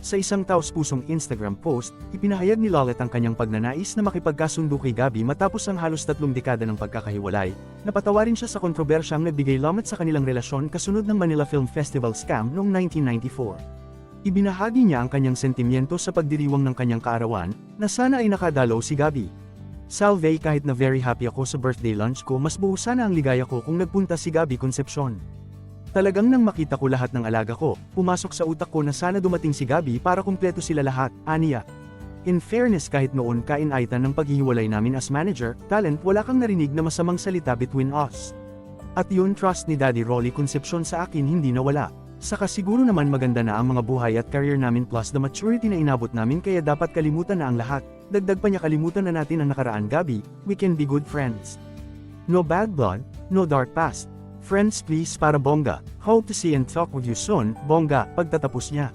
Sa isang taos-pusong Instagram post, ipinahayag ni Lolet ang kanyang pagnanais na makipagkasundo kay Gabi matapos ang halos tatlong dekada ng pagkakahiwalay. Napatawarin siya sa kontrobersyang nagbigay lamat sa kanilang relasyon kasunod ng Manila Film Festival scam noong 1994. Ibinahagi niya ang kanyang sentimiento sa pagdiriwang ng kanyang kaarawan, na sana ay nakadalaw si Gabi. Salve kahit na very happy ako sa birthday lunch ko mas buo sana ang ligaya ko kung nagpunta si Gabi Concepcion. Talagang nang makita ko lahat ng alaga ko, pumasok sa utak ko na sana dumating si Gabi para kumpleto sila lahat, aniya. In fairness kahit noon kainaitan ng paghihiwalay namin as manager, talent wala kang narinig na masamang salita between us. At yun trust ni Daddy Rolly Concepcion sa akin hindi nawala. Saka siguro naman maganda na ang mga buhay at career namin plus the maturity na inabot namin kaya dapat kalimutan na ang lahat. Dagdag pa niya kalimutan na natin ang nakaraan Gabi, we can be good friends. No bad blood, no dark past. Friends please para bongga. Hope to see and talk with you soon, bongga, pagtatapos niya.